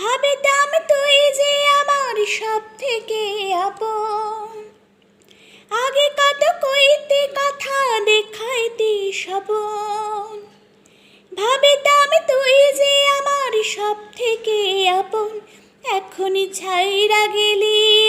ভাবিতাম তুই যে আমার সব থেকে আপন। আগে কত কইতে কথা দেখাইতে স্বপন। ভাবিতাম তুই যে আমার সব থেকে আপন, এখনই ছাইরা গেলি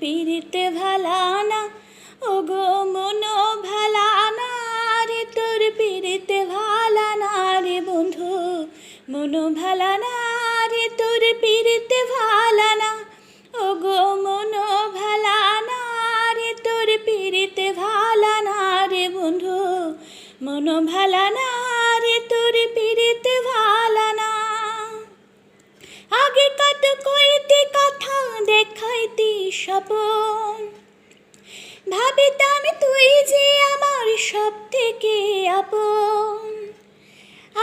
পিড়িতে ভালানা ও গো মন ভালানা রে, তোর পিড়িতে ভালানা রে বন্ধু। মন ভালানা রে, তোর পিড়িতে ভালা আপন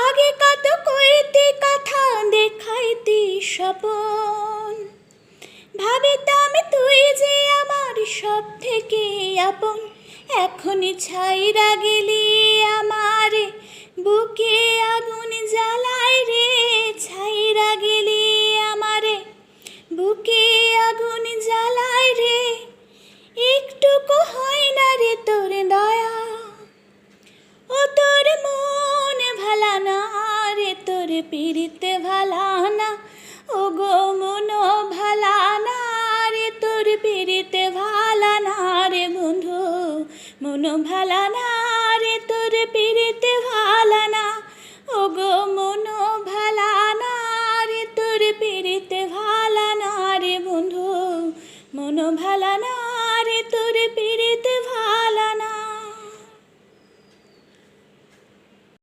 আগে কত কইতে কথা দেখাইতে স্বপন। ভাবিতাম তুই যে আমার সব থেকে আপন। এখনই ছাইরা গেলি আমার বুকে আগুন পিড়িতে ভালানা ও গো মনো ভালা না রে, তোর পিড়িতে ভালা না রে বন্ধু। মন ভালা না রে, তোর পিড়িতে